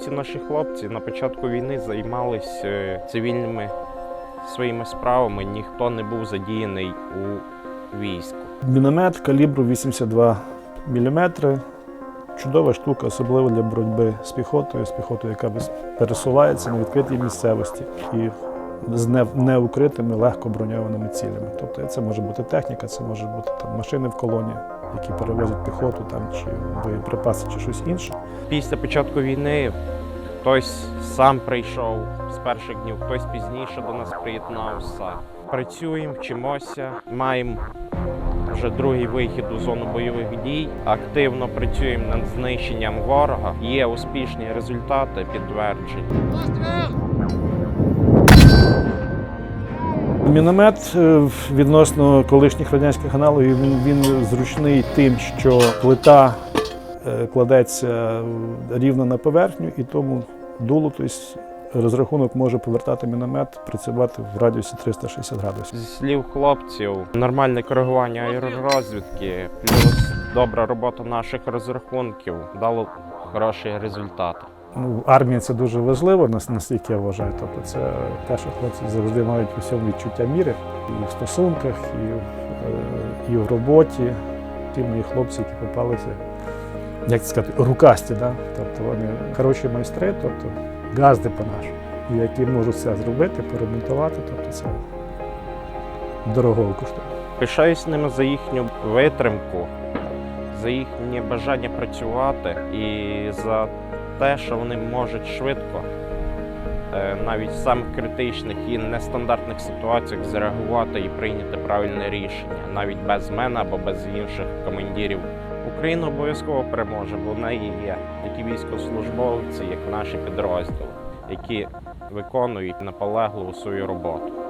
Всі наші хлопці на початку війни займалися цивільними своїми справами. Ніхто не був задіяний у війську. Міномет калібру 82 мм. Чудова штука, особливо для боротьби з піхотою, з піхотою, яка пересувається на відкритій місцевості і з неукритими, легко броньованими цілями. Тобто це може бути техніка, це може бути там, машини в колоні, які перевозять піхоту там, чи боєприпаси, чи щось інше. Після початку війни хтось сам прийшов з перших днів, хтось пізніше до нас приєднався. Працюємо, вчимося, маємо вже другий вихід у зону бойових дій. Активно працюємо над знищенням ворога. Є успішні результати підтверджені. Міномет е, відносно колишніх радянських аналогів він, зручний тим, що плита е, кладеться рівно на поверхню, і тому дуло, тобто розрахунок може повертати міномет, працювати в радіусі 360 градусів. Зі слів хлопців, нормальне коригування аеророзвідки, плюс добра робота наших розрахунків дало хороші результати. Ну, армія це дуже важливо, наскільки я вважаю. Тобто це те, що хлопці завжди мають у всьому відчуття міри і в стосунках, і е, і в роботі. Ті мої хлопці, які попалися, як це сказати, рукасті, да? тобто вони хороші майстри, тобто газди по-нашому, які можуть все зробити, поремонтувати, тобто це дорого коштує. Пишаюсь ними за їхню витримку, за їхнє бажання працювати і за те, що вони можуть швидко, е, навіть в самих критичних і нестандартних ситуаціях зреагувати і прийняти правильне рішення, навіть без мене або без інших командирів. Україна обов'язково переможе, бо в неї є такі військовослужбовці, як наші підрозділи, які виконують наполегливо свою роботу.